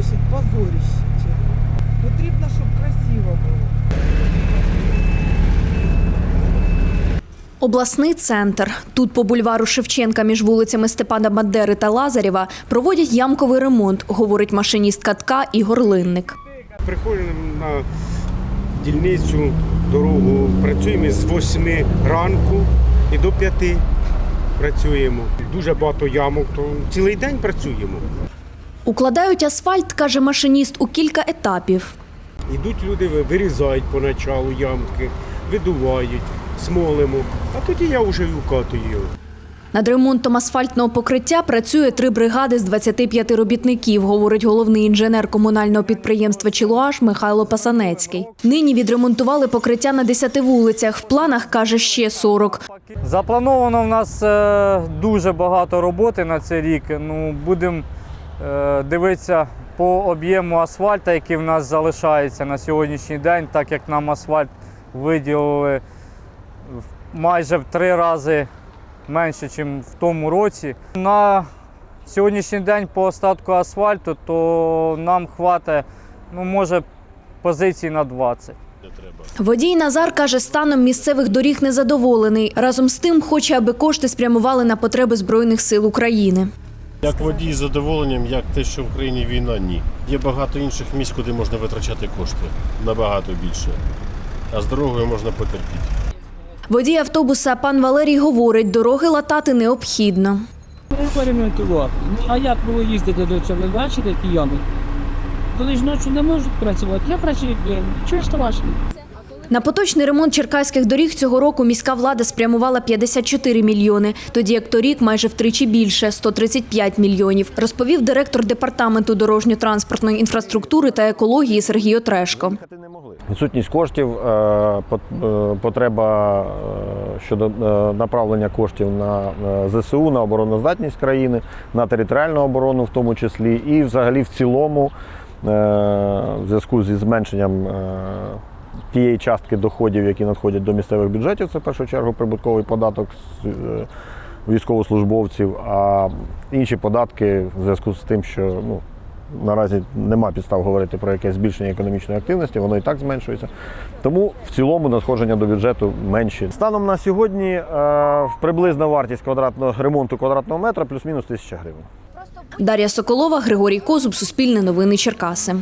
площадь позорище, чесно. Потрібно, щоб красиво було. Обласний центр. Тут по бульвару Шевченка між вулицями Степана Бандери та Лазарєва проводять ямковий ремонт, говорить машиніст катка Ігор Линник. Приходимо на дільницю, дорогу, працюємо з 8 ранку і до 5 працюємо. Дуже багато ямок, то цілий день працюємо. Укладають асфальт, каже машиніст, у кілька етапів. Йдуть люди, ви- вирізають поначалу ямки, видувають, смолимо, а тоді я вже вкатую його. Над ремонтом асфальтного покриття працює три бригади з 25 робітників, говорить головний інженер комунального підприємства Чилуаш Михайло Пасанецький. Нині відремонтували покриття на 10 вулицях. В планах каже ще 40. Заплановано в нас е, дуже багато роботи на цей рік. Ну, будемо дивитися по об'єму асфальту, який в нас залишається на сьогоднішній день, так як нам асфальт виділили майже в три рази менше, ніж в тому році. На сьогоднішній день по остатку асфальту, то нам хватить, ну, може, позицій на 20. Водій Назар каже, станом місцевих доріг незадоволений. Разом з тим хоче, аби кошти спрямували на потреби Збройних сил України. Як водій з задоволенням, як те, що в країні війна, ні. Є багато інших місць, куди можна витрачати кошти. Набагато більше. А з дорогою можна потерпіти. Водій автобуса пан Валерій говорить, дороги латати необхідно. Ремонтувати. Ну, а як було їздити до цього? Ви бачите, які ями? Коли ж ночі не можуть працювати, я працюю днем. Чого ж то важко? На поточний ремонт черкаських доріг цього року міська влада спрямувала 54 мільйони, тоді як торік майже втричі більше 135 мільйонів, розповів директор департаменту дорожньо-транспортної інфраструктури та екології Сергій Отрешко. Відсутність коштів, е, е, потреба е, щодо направлення коштів на ЗСУ, на обороноздатність країни, на територіальну оборону, в тому числі, і взагалі в цілому, в зв'язку зі зменшенням тієї частки доходів, які надходять до місцевих бюджетів, це в першу чергу прибутковий податок з е, військовослужбовців, а інші податки в зв'язку з тим, що ну, наразі нема підстав говорити про якесь збільшення економічної активності, воно і так зменшується. Тому в цілому надходження до бюджету менші. Станом на сьогодні е, приблизна вартість квадратного ремонту квадратного метра плюс-мінус тисяча гривень. Дар'я Соколова, Григорій Козуб, Суспільне новини Черкаси.